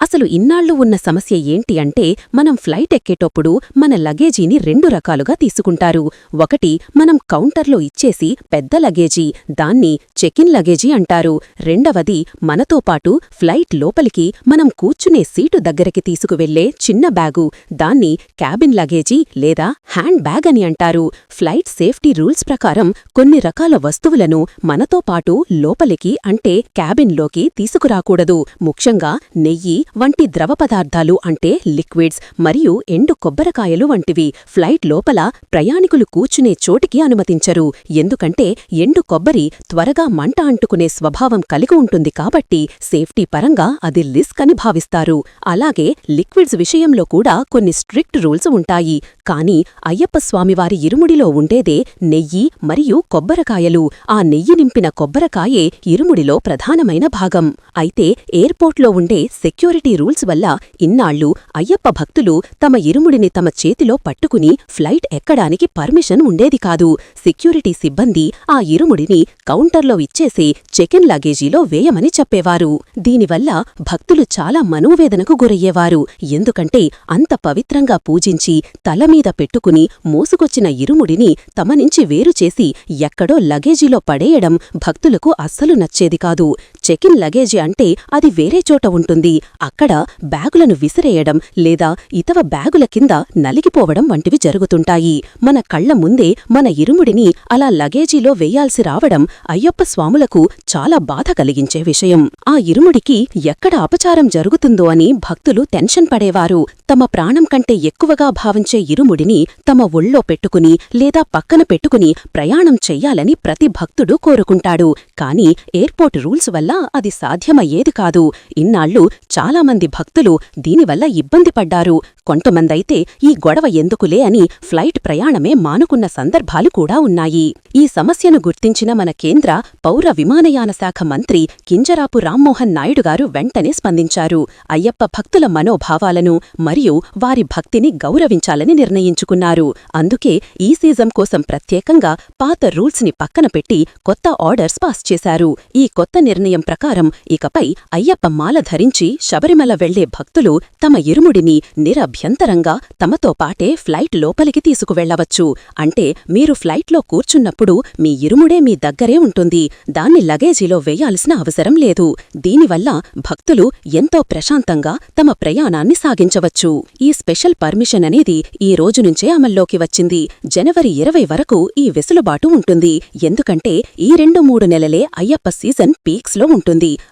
అసలు ఇన్నాళ్ళు ఉన్న సమస్య ఏంటి అంటే మనం ఫ్లైట్ ఎక్కేటప్పుడు మన లగేజీని రెండు రకాలుగా తీసుకుంటారు. ఒకటి మనం కౌంటర్లో ఇచ్చేసి పెద్ద లగేజీ దాన్ని చెకిన్ లగేజీ అంటారు. రెండవది మనతో పాటు ఫ్లైట్ లోపలికి మనం కూర్చునే సీటు దగ్గరికి తీసుకువెళ్ళే చిన్న బ్యాగు దాన్ని క్యాబిన్ లగేజీ లేదా హ్యాండ్ బ్యాగ్ అని అంటారు. ఫ్లైట్ సేఫ్టీ రూల్స్ ప్రకారం కొన్ని రకాల వస్తువులను మనతో పాటు లోపలికి అంటే క్యాబిన్లోకి తీసుకురాకూడదు. ముఖ్యంగా నెయ్యి వంటి ద్రవ పదార్థాలు అంటే లిక్విడ్స్ మరియు ఎండు కొబ్బరికాయలు వంటివి ఫ్లైట్ లోపల ప్రయాణికులు కూర్చునే చోటికి అనుమతించరు. ఎందుకంటే ఎండు కొబ్బరి త్వరగా మంట అంటుకునే స్వభావం కలిగి ఉంటుంది కాబట్టి సేఫ్టీ పరంగా అది రిస్క్ అని భావిస్తారు. అలాగే లిక్విడ్స్ విషయంలో కూడా కొన్ని స్ట్రిక్ట్ రూల్స్ ఉంటాయి. కాని అయ్యప్ప స్వామివారి ఇరుముడిలో ఉండేదే నెయ్యి మరియు కొబ్బరికాయలు. ఆ నెయ్యి నింపిన కొబ్బరికాయే ఇరుముడిలో ప్రధానమైన భాగం. అయితే ఎయిర్పోర్ట్లో ఉండే సెక్యూరిటీ రూల్స్ వల్ల ఇన్నాళ్ళు అయ్యప్ప భక్తులు తమ ఇరుముడిని తమ చేతిలో పట్టుకుని ఫ్లైట్ ఎక్కడానికి పర్మిషన్ ఉండేది కాదు. సెక్యూరిటీ సిబ్బంది ఆ ఇరుముడిని కౌంటర్లో ఇచ్చేసి చెకెన్ లగేజీలో వేయమని చెప్పేవారు. దీనివల్ల భక్తులు చాలా మనోవేదనకు గురయ్యేవారు. ఎందుకంటే అంత పవిత్రంగా పూజించి తలమీద పెట్టుకుని మోసుకొచ్చిన ఇరుముడిని తమ నుంచి వేరుచేసి ఎక్కడో లగేజీలో పడేయడం భక్తులకు అస్సలు నచ్చేది కాదు. చెకిన్ లగేజీ అంటే అది వేరే చోట ఉంటుంది. అక్కడ బ్యాగులను విసిరేయడం లేదా ఇతవ బ్యాగుల కింద నలిగిపోవడం వంటివి జరుగుతుంటాయి. మన కళ్ళ ముందే మన ఇరుముడిని అలా లగేజీలో వేయాల్సి రావడం అయ్యప్ప స్వాములకు చాలా బాధ కలిగించే విషయం. ఆ ఇరుముడికి ఎక్కడ అపచారం జరుగుతుందో అని భక్తులు టెన్షన్ పడేవారు. తమ ప్రాణం కంటే ఎక్కువగా భావించే ఇరుముడిని తమ ఒళ్ళో పెట్టుకుని లేదా పక్కన పెట్టుకుని ప్రయాణం చెయ్యాలని ప్రతి భక్తుడు కోరుకుంటాడు. కాని ఎయిర్పోర్ట్ రూల్స్ వల్ల అది సాధ్యమయ్యేది కాదు. ఇన్నాళ్ళు చాలామంది భక్తులు దీనివల్ల ఇబ్బంది పడ్డారు. కొంతమందైతే ఈ గొడవ ఎందుకులే అని ఫ్లైట్ ప్రయాణమే మానుకున్న సందర్భాలు కూడా ఉన్నాయి. ఈ సమస్యను గుర్తించిన మన కేంద్ర పౌర విమానయాన శాఖ మంత్రి కింజరాపు రామ్మోహన్ నాయుడు గారు వెంటనే స్పందించారు. అయ్యప్ప భక్తుల మనోభావాలను మరియు వారి భక్తిని గౌరవించాలని నిర్ణయించుకున్నారు. అందుకే ఈ సీజన్ కోసం ప్రత్యేకంగా పాత రూల్స్ని పక్కన పెట్టి కొత్త ఆర్డర్స్ పాస్ చేశారు. ఈ కొత్త నిర్ణయం ప్రకారం ఇకపై అయ్యప్ప మాల ధరించి శబరిమల వెళ్ళే భక్తులు తమ ఇరుముడిని నిరభ్యంతరంగా తమతో పాటే ఫ్లైట్ లోపలికి తీసుకువెళ్ళవచ్చు అంటే మీరు ఫ్లైట్లో కూర్చున్నప్పుడు మీ ఇరుముడే మీ దగ్గరే ఉంటుంది. దాన్ని లగేజీలో వేయాల్సిన అవసరం లేదు. దీనివల్ల భక్తులు ఎంతో ప్రశాంతంగా తమ ప్రయాణాన్ని సాగించవచ్చు. ఈ స్పెషల్ పర్మిషన్ అనేది ఈ రోజునుంచే అమల్లోకి వచ్చింది. జనవరి ఇరవై వరకు ఈ వెసులుబాటు ఉంటుంది. ఎందుకంటే ఈ రెండు మూడు నెలలే అయ్యప్ప సీజన్ పీక్స్లో ఉంటుంది.